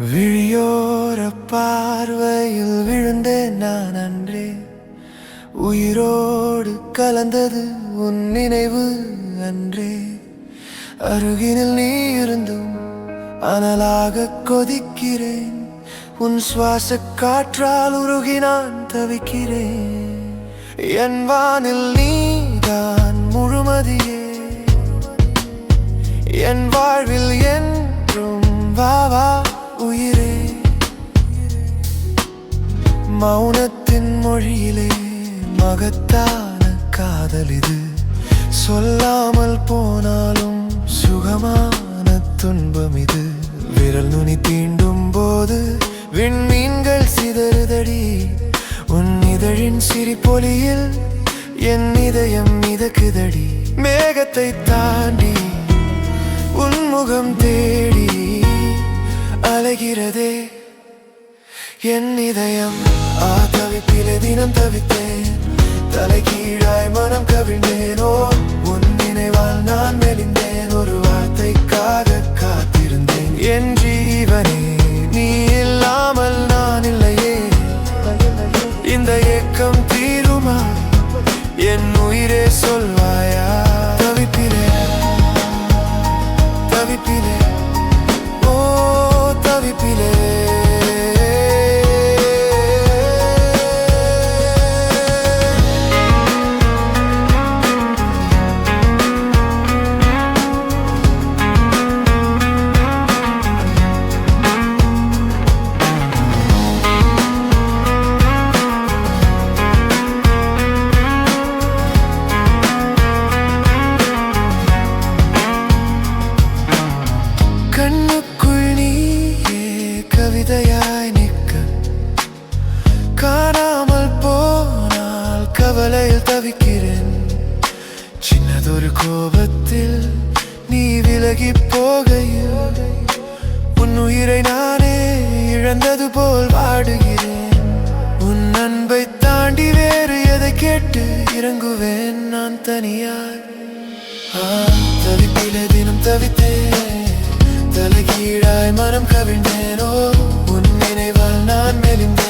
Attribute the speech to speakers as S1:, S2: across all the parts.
S1: விழியோர பார்வையில் விழுந்தேன் நான் அன்றே. உயிரோடு கலந்தது உன் நினைவு அன்றே. அருகினில் நீ இருந்தும் அனலாக கொதிக்கிறேன். உன் சுவாச காற்றால் உருகி நான் தவிக்கிறேன். என் வானில் நீதான் முழுமதியே. என் வாழ்வில் என்றும் வாவா மௌனத்தின் மொழியிலே மகத்தான காதல் இது. சொல்லாமல் போனாலும் சுகமான துன்பம் இது. விரல் நுனி தீண்டும் போது விண்மீன்கள் சிதறுதடி. உன் இதழின் சிரிப்பொலியில் என் இதயம் மிதக்குதடி. மேகத்தை தாண்டி உன்முகம் தேடி அலைகிறதே. என் இதயம் ஆ தவிப்பிலே தினம் தவித்தேன். தலை கீழாய் மனம் கவிழ்ந்தேனோ உன் நினைவால் நான் மெலிந்தேன். ஒரு வார்த்தைக்காக காத்திருந்தேன். என் ஜீவனே நீ இல்லாமல் நான் இல்லையே. இந்த ஏக்கம் தீருமா? என் உயிரே சொல்வாயா? தவிப்பிலே தவிப்பிலே. கவலையில் தவிக்கிறேன் சின்னதொரு கோபத்தில் நீ விலகி போகையில் உன் உயிரை நானே இழந்தது போல் வாடுகிறேன் உன் அன்பை தாண்டி வேறு எதை கேட்டு இறங்குவேன் நான் தனியார் ஆ, தவிப்பிலே தினம் தவித்தேன் தலைகீழாய் மனம் கவிழ்ந்தேனோ உன் நினைவால் நான் மெலிந்தேன்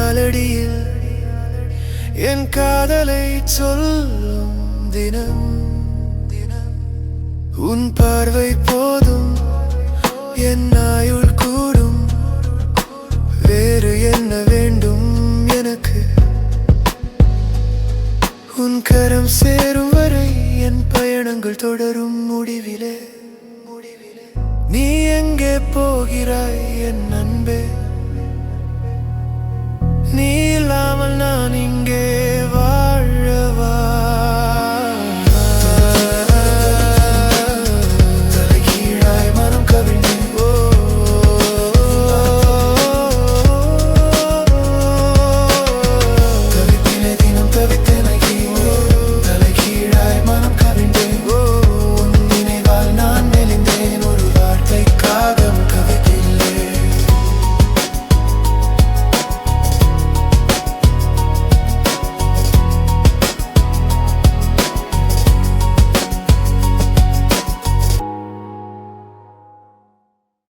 S1: உன் காலடியில் என் காதலை சொல்லும் தினம். தினம் உன் பார்வை போதும் என் ஆயுள் கூடும். வேறு என்ன வேண்டும் எனக்கு? உன் கரம் சேரும் வரை என் பயணங்கள் தொடரும் முடிவிலே. முடிவிலே நீ எங்கே போகிறாய் என் என்ன